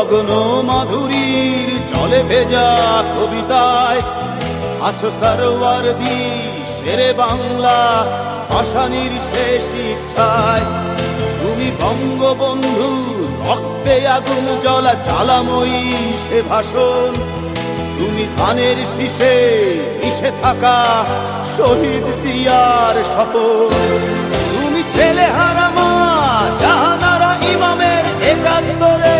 লগ্ন মাধুরীর জলে ভেজা কবিতায়, আছো সারোয়ার দি শেরে বাংলা ভাষানির শেষ ইচ্ছায়। তুমি বঙ্গবন্ধু, রক্তে আগুন জ্বলা জ্বালাময়ী সে ভাষণ। তুমি ধানের শীষে মিশে থাকা শহীদ সিয়ার শপথ। তুমি ছেলে হারামা জাহানারা ইমামের একাত্তরের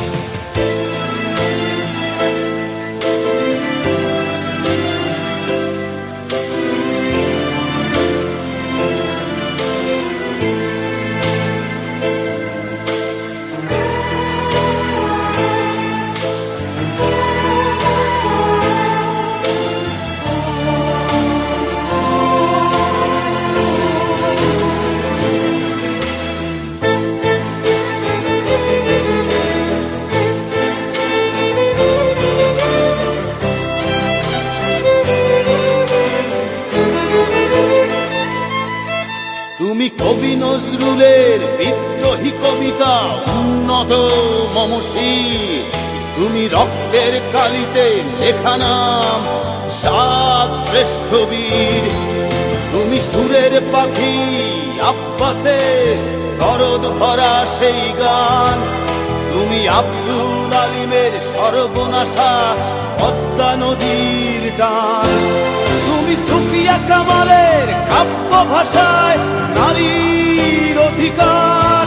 কবি নজরুলের বিদ্রোহী কবিতা, উন্নত মমশীর তুমি রক্তের কালিতে লেখা নাম সাত শ্রেষ্ঠ বীর। তুমি সুরের পাখি, আব্বাসের দরদ ভরা সেই গান। তুমি আব্দুল আলিমের সর্বনাশা পদ্মা নদীর টান তুমি সুফিয়া কামালের কাব্য ভাষায় নারীর অধিকার।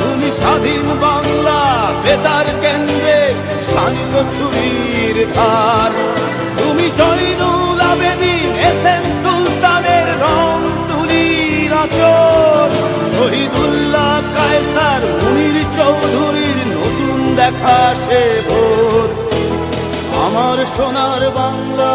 তুমি স্বাধীন বাংলা বেতার কেন্দ্রে শানিত ছুরির ধার। তুমি জয়নুল আবেদিন এস এম সুলতানের রং তুলির আচর শহীদুল্লাহ কায়সার মুনির চৌধুরীর নতুন দেখা সে ভোর। আমার সোনার বাংলা